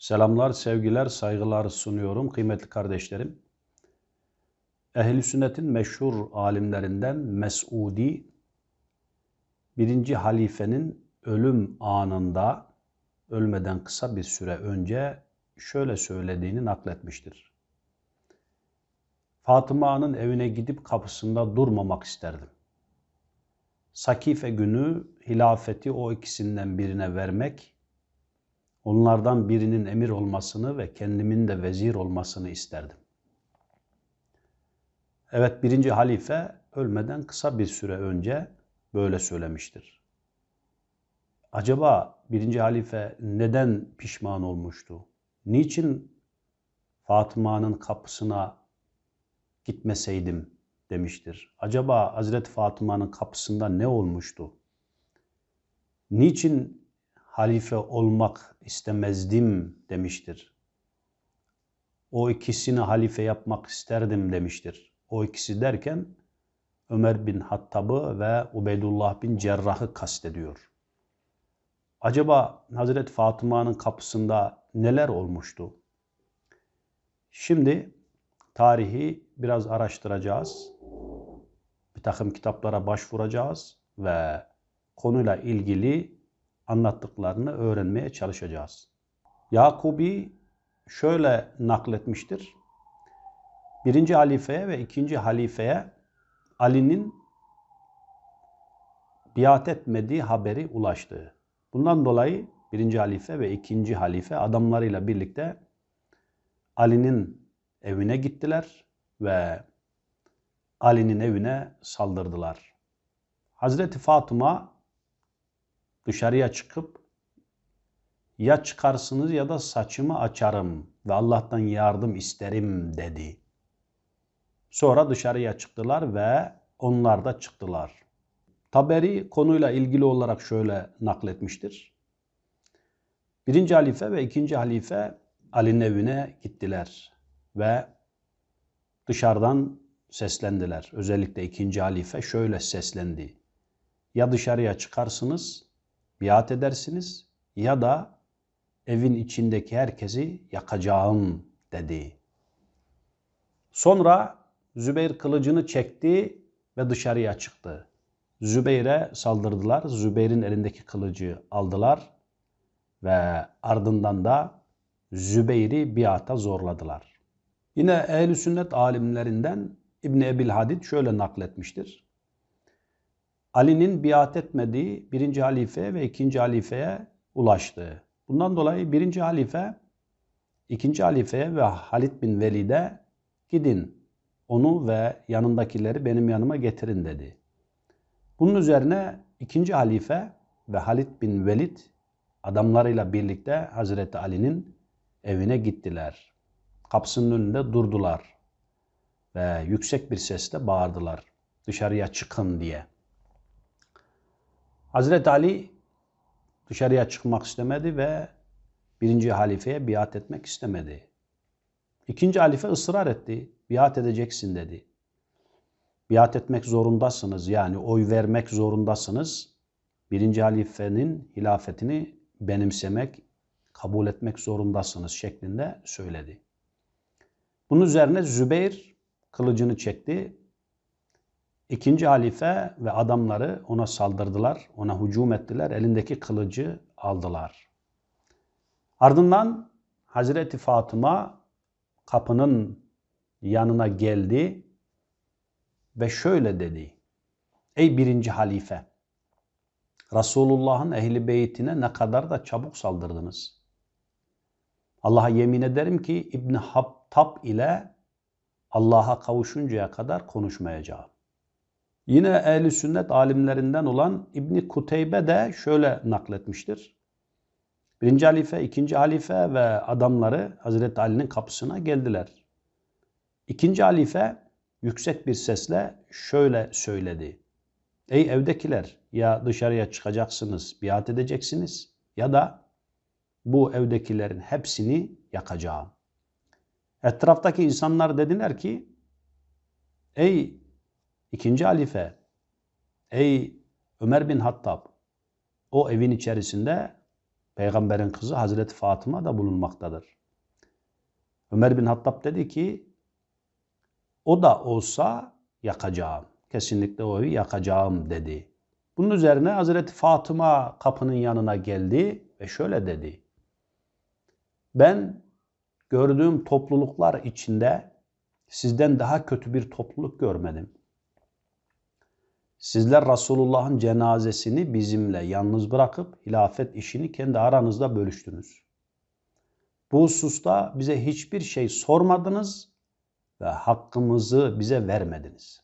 Selamlar, sevgiler, saygılar sunuyorum kıymetli kardeşlerim. Ehl-i sünnetin meşhur alimlerinden Mes'udi, birinci halifenin ölüm anında, ölmeden kısa bir süre önce şöyle söylediğini nakletmiştir. Fatıma'nın evine gidip kapısında durmamak isterdim. Sakife günü hilafeti o ikisinden birine vermek, onlardan birinin emir olmasını ve kendimin de vezir olmasını isterdim. Evet birinci halife ölmeden kısa bir süre önce böyle söylemiştir. Acaba birinci halife neden pişman olmuştu? Niçin Fatıma'nın kapısına gitmeseydim demiştir. Acaba Hazreti Fatıma'nın kapısında ne olmuştu? Niçin halife olmak istemezdim demiştir. O ikisini halife yapmak isterdim demiştir. O ikisi derken Ömer bin Hattab'ı ve Ubeydullah bin Cerrah'ı kastediyor. Acaba Hazreti Fatıma'nın kapısında neler olmuştu? Şimdi tarihi biraz araştıracağız. Bir takım kitaplara başvuracağız ve konuyla ilgili anlattıklarını öğrenmeye çalışacağız. Yakubi şöyle nakletmiştir. Birinci halifeye ve ikinci halifeye Ali'nin biat etmediği haberi ulaştı. Bundan dolayı birinci halife ve ikinci halife adamlarıyla birlikte Ali'nin evine gittiler ve Ali'nin evine saldırdılar. Hazreti Fatıma dışarıya çıkıp ya çıkarsınız ya da saçımı açarım ve Allah'tan yardım isterim dedi. Sonra dışarıya çıktılar ve onlar da çıktılar. Taberi konuyla ilgili olarak şöyle nakletmiştir. Birinci halife ve ikinci halife Ali'nin evine gittiler ve dışarıdan seslendiler. Özellikle ikinci halife şöyle seslendi. Ya dışarıya çıkarsınız, biat edersiniz ya da evin içindeki herkesi yakacağım dedi. Sonra Zübeyir kılıcını çekti ve dışarıya çıktı. Zübeyir'e saldırdılar. Zübeyir'in elindeki kılıcı aldılar ve ardından da Zübeyir'i biata zorladılar. Yine ehl sünnet alimlerinden İbn Ebil Hadid şöyle nakletmiştir. Ali'nin biat etmediği birinci halife ve ikinci halifeye ulaştı. Bundan dolayı birinci halife ikinci halifeye ve Halid bin Velid'e gidin onu ve yanındakileri benim yanıma getirin dedi. Bunun üzerine ikinci halife ve Halid bin Velid adamlarıyla birlikte Hazreti Ali'nin evine gittiler. Kapısının önünde durdular ve yüksek bir sesle bağırdılar dışarıya çıkın diye. Hazreti Ali dışarıya çıkmak istemedi ve birinci halifeye biat etmek istemedi. İkinci halife ısrar etti. Biat edeceksin dedi. Biat etmek zorundasınız yani oy vermek zorundasınız. Birinci halifenin hilafetini benimsemek, kabul etmek zorundasınız şeklinde söyledi. Bunun üzerine Zübeyir kılıcını çekti İkinci halife ve adamları ona saldırdılar, ona hücum ettiler, elindeki kılıcı aldılar. Ardından Hazreti Fatıma kapının yanına geldi ve şöyle dedi. Ey birinci halife, Resulullah'ın ehli beytine ne kadar da çabuk saldırdınız. Allah'a yemin ederim ki İbni Habtab ile Allah'a kavuşuncaya kadar konuşmayacağım. Yine ehli sünnet alimlerinden olan İbni Kuteybe de şöyle nakletmiştir. Birinci halife, ikinci halife ve adamları Hazreti Ali'nin kapısına geldiler. İkinci halife yüksek bir sesle şöyle söyledi. Ey evdekiler ya dışarıya çıkacaksınız, biat edeceksiniz ya da bu evdekilerin hepsini yakacağım. Etraftaki insanlar dediler ki ey İkinci halife, ey Ömer bin Hattab, o evin içerisinde Peygamberin kızı Hazreti Fatıma da bulunmaktadır. Ömer bin Hattab dedi ki o da olsa yakacağım. Kesinlikle o evi yakacağım dedi. Bunun üzerine Hazreti Fatıma kapının yanına geldi ve şöyle dedi. Ben gördüğüm topluluklar içinde sizden daha kötü bir topluluk görmedim. Sizler Resulullah'ın cenazesini bizimle yalnız bırakıp hilafet işini kendi aranızda bölüştünüz. Bu hususta bize hiçbir şey sormadınız ve hakkımızı bize vermediniz.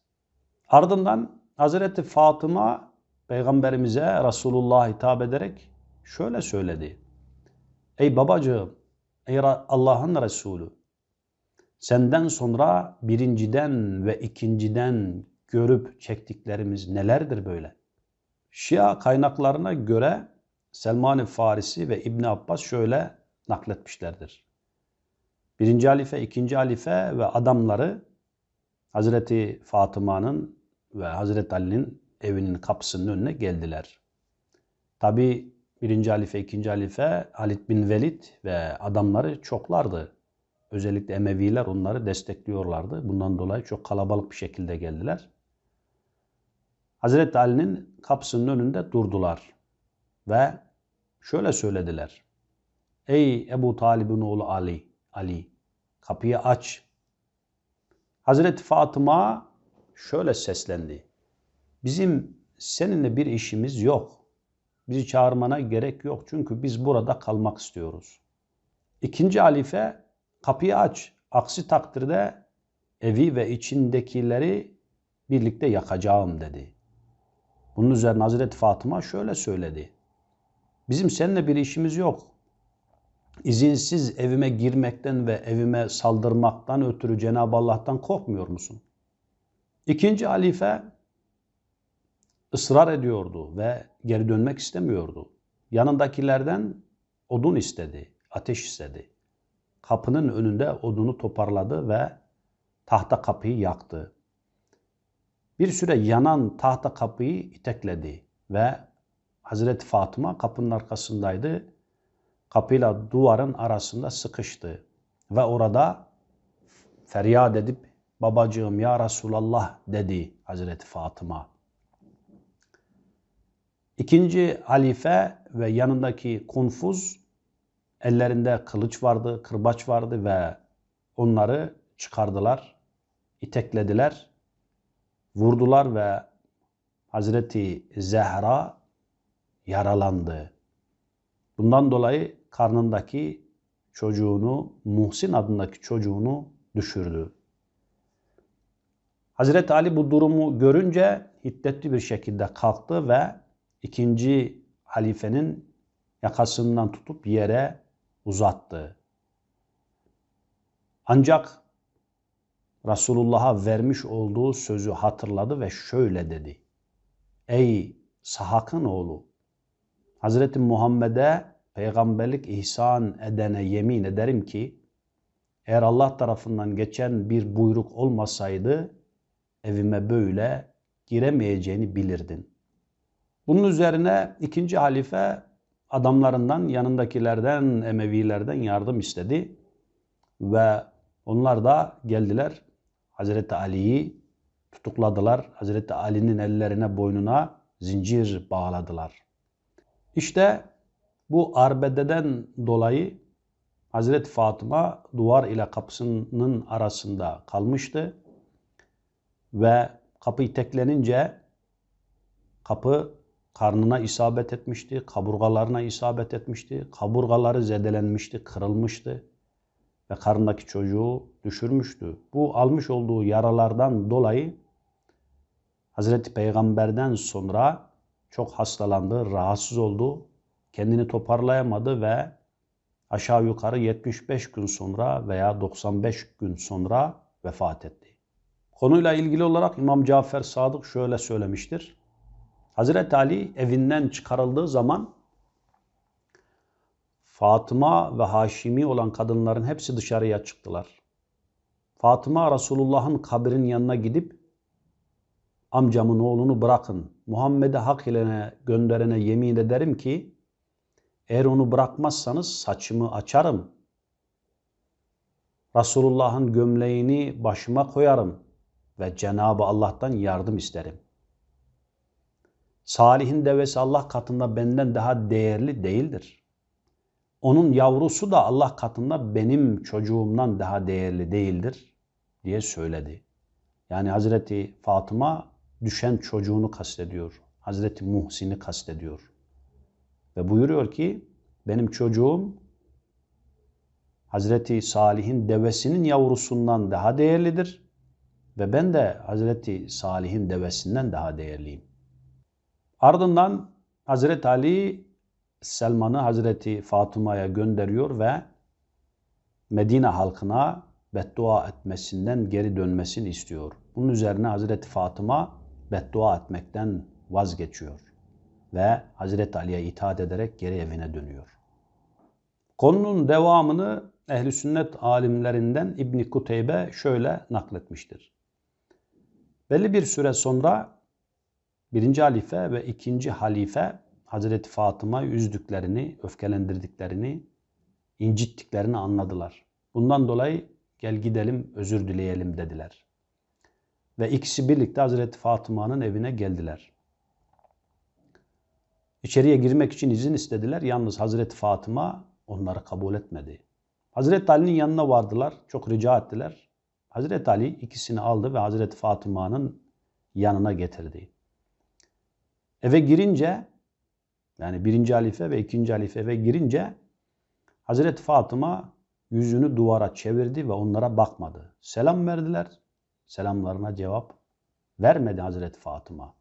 Ardından Hazreti Fatıma Peygamberimize Resulullah hitap ederek şöyle söyledi. Ey babacığım, ey Allah'ın Resulü, senden sonra birinciden ve ikinciden görüp çektiklerimiz nelerdir böyle? Şia kaynaklarına göre Selman-ı Farisi ve İbn Abbas şöyle nakletmişlerdir. Birinci halife, ikinci halife ve adamları Hazreti Fatıma'nın ve Hazreti Ali'nin evinin kapısının önüne geldiler. Tabi birinci halife, ikinci halife Halid bin Velid ve adamları çoklardı. Özellikle Emeviler onları destekliyorlardı. Bundan dolayı çok kalabalık bir şekilde geldiler. Hazreti Ali'nin kapısının önünde durdular ve şöyle söylediler. Ey Ebu Talib'in oğlu Ali, Ali kapıyı aç. Hazreti Fatıma şöyle seslendi. Bizim seninle bir işimiz yok. Bizi çağırmana gerek yok çünkü biz burada kalmak istiyoruz. İkinci halife kapıyı aç. Aksi takdirde evi ve içindekileri birlikte yakacağım dedi. Bunun üzerine Hazreti Fatıma şöyle söyledi. Bizim seninle bir işimiz yok. İzinsiz evime girmekten ve evime saldırmaktan ötürü Cenab-ı Allah'tan korkmuyor musun? İkinci halife ısrar ediyordu ve geri dönmek istemiyordu. Yanındakilerden odun istedi, ateş istedi. Kapının önünde odunu toparladı ve tahta kapıyı yaktı. Bir süre yanan tahta kapıyı itekledi ve Hazreti Fatıma kapının arkasındaydı. Kapıyla duvarın arasında sıkıştı ve orada feryat edip babacığım ya Resulallah dedi Hazreti Fatıma. İkinci halife ve yanındaki Kunfuz ellerinde kılıç vardı, kırbaç vardı ve onları çıkardılar, iteklediler, vurdular ve Hazreti Zehra yaralandı. Bundan dolayı karnındaki çocuğunu, Muhsin adındaki çocuğunu düşürdü. Hazreti Ali bu durumu görünce hiddetli bir şekilde kalktı ve ikinci halifenin yakasından tutup yere uzattı. Ancak Resulullah'a vermiş olduğu sözü hatırladı ve şöyle dedi. Ey Sahak'ın oğlu! Hazreti Muhammed'e peygamberlik ihsan edene yemin ederim ki eğer Allah tarafından geçen bir buyruk olmasaydı evime böyle giremeyeceğini bilirdin. Bunun üzerine ikinci halife adamlarından, yanındakilerden, Emevilerden yardım istedi. Ve onlar da geldiler Hazreti Ali'yi tutukladılar. Hazreti Ali'nin ellerine boynuna zincir bağladılar. İşte bu arbededen dolayı Hazreti Fatıma duvar ile kapısının arasında kalmıştı ve kapı teklenince kapı karnına isabet etmişti, kaburgalarına isabet etmişti, kaburgaları zedelenmişti, kırılmıştı ve karnındaki çocuğu düşürmüştü. Bu almış olduğu yaralardan dolayı Hazreti Peygamber'den sonra çok hastalandı, rahatsız oldu, kendini toparlayamadı ve aşağı yukarı 75 gün sonra veya 95 gün sonra vefat etti. Konuyla ilgili olarak İmam Cafer Sadık şöyle söylemiştir. Hazreti Ali evinden çıkarıldığı zaman Fatıma ve Haşimi olan kadınların hepsi dışarıya çıktılar. Fatıma Resulullah'ın kabrinin yanına gidip amcamın oğlunu bırakın. Muhammed'e hak ile gönderene yemin ederim ki Eğer onu bırakmazsanız saçımı açarım. Resulullah'ın gömleğini başıma koyarım ve Cenab-ı Allah'tan yardım isterim. Salih'in devesi Allah katında benden daha değerli değildir. Onun yavrusu da Allah katında benim çocuğumdan daha değerli değildir diye söyledi. Yani Hazreti Fatıma düşen çocuğunu kastediyor. Hazreti Muhsin'i kastediyor. Ve buyuruyor ki benim çocuğum Hazreti Salih'in devesinin yavrusundan daha değerlidir. Ve ben de Hazreti Salih'in devesinden daha değerliyim. Ardından Hazreti Ali Selman'ı Hazreti Fatıma'ya gönderiyor ve Medine halkına beddua etmesinden geri dönmesini istiyor. Bunun üzerine Hazreti Fatıma beddua etmekten vazgeçiyor ve Hazreti Ali'ye itaat ederek geri evine dönüyor. Konunun devamını ehli sünnet alimlerinden İbn Kuteybe şöyle nakletmiştir. Belli bir süre sonra birinci halife ve ikinci halife Hazreti Fatıma üzdüklerini, öfkelendirdiklerini, incittiklerini anladılar. Bundan dolayı gel gidelim özür dileyelim dediler. Ve ikisi birlikte Hazreti Fatıma'nın evine geldiler. İçeriye girmek için izin istediler. Yalnız Hazreti Fatıma onları kabul etmedi. Hazreti Ali'nin yanına vardılar. Çok rica ettiler. Hazreti Ali ikisini aldı ve Hazreti Fatıma'nın yanına getirdi. Eve girince yani birinci halife ve ikinci halife eve girince Hazreti Fatıma yüzünü duvara çevirdi ve onlara bakmadı. Selam verdiler. Selamlarına cevap vermedi Hazreti Fatıma.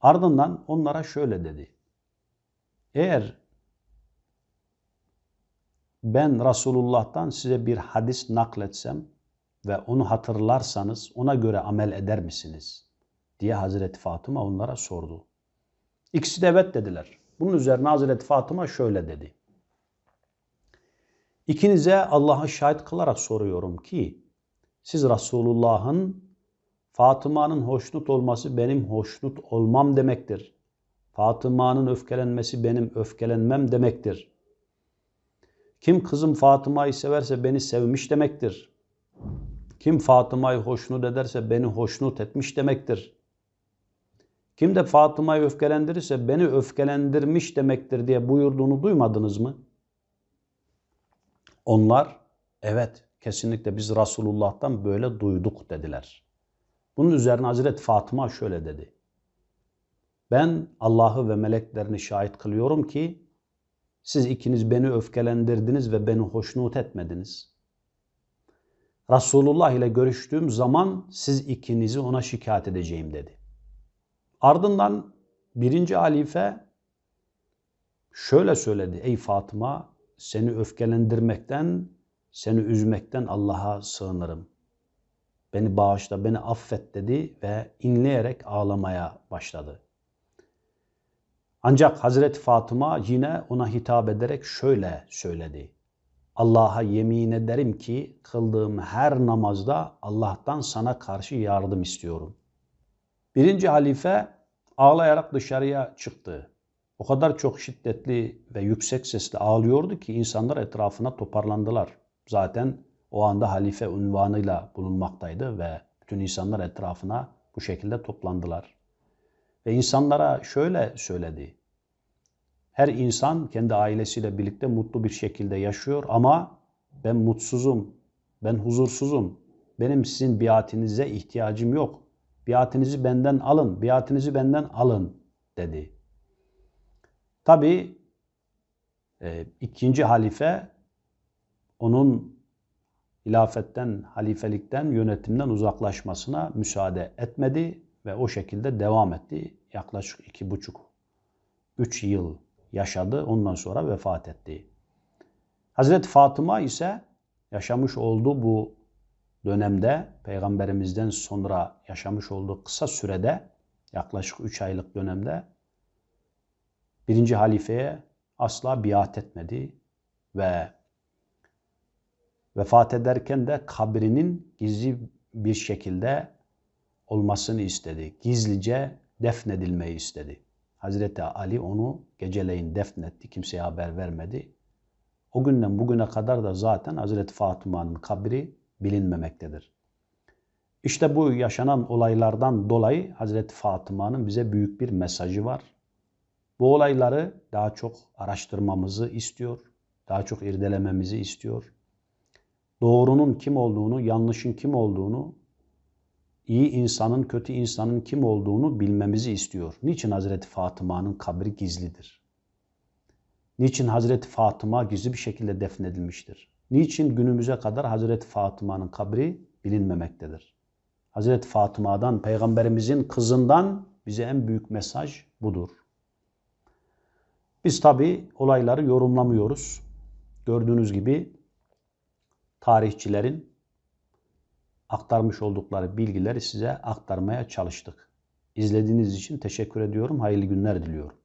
Ardından onlara şöyle dedi. Eğer ben Resulullah'tan size bir hadis nakletsem ve onu hatırlarsanız ona göre amel eder misiniz? diye Hazreti Fatıma onlara sordu. İkisi de evet dediler. Bunun üzerine Hazreti Fatıma şöyle dedi. İkinize Allah'a şahit kılarak soruyorum ki siz Resulullah'ın Fatıma'nın hoşnut olması benim hoşnut olmam demektir. Fatıma'nın öfkelenmesi benim öfkelenmem demektir. Kim kızım Fatıma'yı severse beni sevmiş demektir. Kim Fatıma'yı hoşnut ederse beni hoşnut etmiş demektir. Kim de Fatıma'yı öfkelendirirse beni öfkelendirmiş demektir diye buyurduğunu duymadınız mı? Onlar evet kesinlikle biz Resulullah'tan böyle duyduk dediler. Bunun üzerine Hazreti Fatıma şöyle dedi. Ben Allah'ı ve meleklerini şahit kılıyorum ki siz ikiniz beni öfkelendirdiniz ve beni hoşnut etmediniz. Resulullah ile görüştüğüm zaman siz ikinizi ona şikayet edeceğim dedi. Ardından birinci halife şöyle söyledi. Ey Fatıma seni öfkelendirmekten, seni üzmekten Allah'a sığınırım. Beni bağışla, beni affet dedi ve inleyerek ağlamaya başladı. Ancak Hazreti Fatıma yine ona hitap ederek şöyle söyledi. Allah'a yemin ederim ki kıldığım her namazda Allah'tan sana karşı yardım istiyorum. Birinci halife ağlayarak dışarıya çıktı. O kadar çok şiddetli ve yüksek sesle ağlıyordu ki insanlar etrafına toparlandılar. Zaten o anda halife unvanıyla bulunmaktaydı ve bütün insanlar etrafına bu şekilde toplandılar. Ve insanlara şöyle söyledi. Her insan kendi ailesiyle birlikte mutlu bir şekilde yaşıyor ama ben mutsuzum, ben huzursuzum. Benim sizin biatinize ihtiyacım yok. Biatinizi benden alın, biatinizi benden alın dedi. Tabi e, ikinci halife onun hilafetten, halifelikten, yönetimden uzaklaşmasına müsaade etmedi ve o şekilde devam etti. Yaklaşık iki buçuk, üç yıl yaşadı. Ondan sonra vefat etti. Hazreti Fatıma ise yaşamış olduğu bu dönemde, Peygamberimizden sonra yaşamış olduğu kısa sürede, yaklaşık üç aylık dönemde birinci halifeye asla biat etmedi ve vefat ederken de kabrinin gizli bir şekilde olmasını istedi. Gizlice defnedilmeyi istedi. Hazreti Ali onu geceleyin defnetti. Kimseye haber vermedi. O günden bugüne kadar da zaten Hazreti Fatıma'nın kabri bilinmemektedir. İşte bu yaşanan olaylardan dolayı Hazreti Fatıma'nın bize büyük bir mesajı var. Bu olayları daha çok araştırmamızı istiyor, daha çok irdelememizi istiyor. Doğrunun kim olduğunu, yanlışın kim olduğunu, iyi insanın, kötü insanın kim olduğunu bilmemizi istiyor. Niçin Hazreti Fatıma'nın kabri gizlidir? Niçin Hazreti Fatıma gizli bir şekilde defnedilmiştir? Niçin günümüze kadar Hazreti Fatıma'nın kabri bilinmemektedir? Hazreti Fatıma'dan, Peygamberimizin kızından bize en büyük mesaj budur. Biz tabi olayları yorumlamıyoruz. Gördüğünüz gibi tarihçilerin aktarmış oldukları bilgileri size aktarmaya çalıştık. İzlediğiniz için teşekkür ediyorum. Hayırlı günler diliyorum.